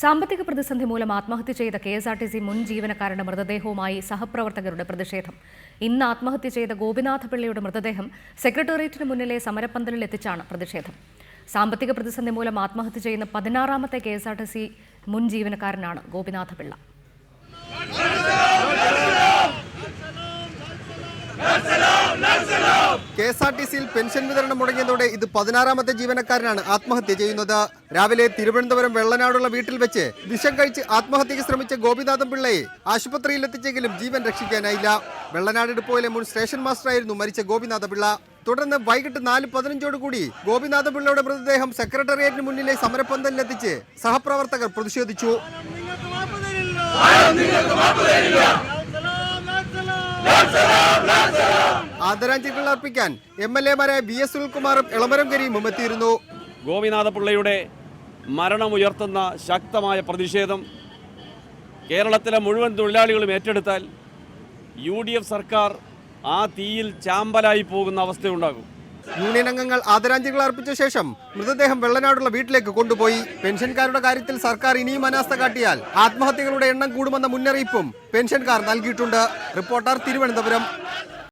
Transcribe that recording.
സാമ്പത്തിക പ്രതിസന്ധി മൂലം ആത്മഹത്യ ചെയ്ത K S R T C മുൻ ജീവനക്കാരുടെ മൃതദേഹവുമായി സഹപ്രവർത്തകരുടെ പ്രതിഷേധം. ഇന്ന് ആത്മഹത്യ ചെയ്ത ഗോപിനാഥ പിള്ളയുടെ മൃതദേഹം സെക്രട്ടേറിയറ്റിന് മുന്നിലെ സമരപ്പന്തലിൽ എത്തിച്ചാണ് പ്രതിഷേധം. സാമ്പത്തിക പ്രതിസന്ധി മൂലം ആത്മഹത്യ ചെയ്യുന്ന പതിനാറാമത്തെ K S R T C മുൻ ജീവനക്കാരനാണ് ഗോപിനാഥ കെ എസ് ആർ ടി സിയിൽ പെൻഷൻ വിതരണം മുടങ്ങിയതോടെ ഇത് പതിനാറാമത്തെ ജീവനക്കാരനാണ് ആത്മഹത്യ ചെയ്യുന്നത്. രാവിലെ തിരുവനന്തപുരം വെള്ളനാടുള്ള വീട്ടിൽ വെച്ച് വിഷം കഴിച്ച് ആത്മഹത്യക്ക് ശ്രമിച്ച ഗോപിനാഥൻ പിള്ളയെ ആശുപത്രിയിൽ എത്തിച്ചെങ്കിലും ജീവൻ രക്ഷിക്കാനായില്ല. വെള്ളനാട് ഡിപ്പോയിലെ മുൻ സ്റ്റേഷൻ മാസ്റ്ററായിരുന്നു മരിച്ച ഗോപിനാഥ പിള്ള. തുടർന്ന് വൈകിട്ട് നാല് പതിനഞ്ചോട് കൂടി ഗോപിനാഥ പിള്ളയുടെ മൃതദേഹം സെക്രട്ടേറിയറ്റിന് മുന്നിലെ സമരപ്പന്തലിലെത്തിച്ച് സഹപ്രവർത്തകർ പ്രതിഷേധിച്ചു. ആദരാഞ്ജലികൾ അർപ്പിക്കാൻ എം എൽ എമാരായ വി എസ് സുനിൽകുമാറും എളമരം കരീമും എത്തിയിരുന്നു. ഗോപിനാഥപിള്ളയുടെ മരണമുയർത്തുന്ന ശക്തമായ പ്രതിഷേധം കേരളത്തിലെ മുഴുവൻ തൊഴിലാളികളും ഏറ്റെടുത്താൽ യു ഡി എഫ് സർക്കാർ ആ തീയിൽ ചാമ്പലായി പോകുന്ന അവസ്ഥയുണ്ടാകും. യൂണിയൻ അംഗങ്ങൾ ആദരാഞ്ജലികൾ അർപ്പിച്ച ശേഷം മൃതദേഹം വെള്ളനാടുള്ള വീട്ടിലേക്ക് കൊണ്ടുപോയി. പെൻഷൻകാരുടെ കാര്യത്തിൽ സർക്കാർ ഇനിയും അനാസ്ഥ കാട്ടിയാൽ ആത്മഹത്യകളുടെ എണ്ണം കൂടുമെന്ന മുന്നറിയിപ്പും പെൻഷൻകാർ നൽകിയിട്ടുണ്ട്. റിപ്പോർട്ടർ തിരുവനന്തപുരം.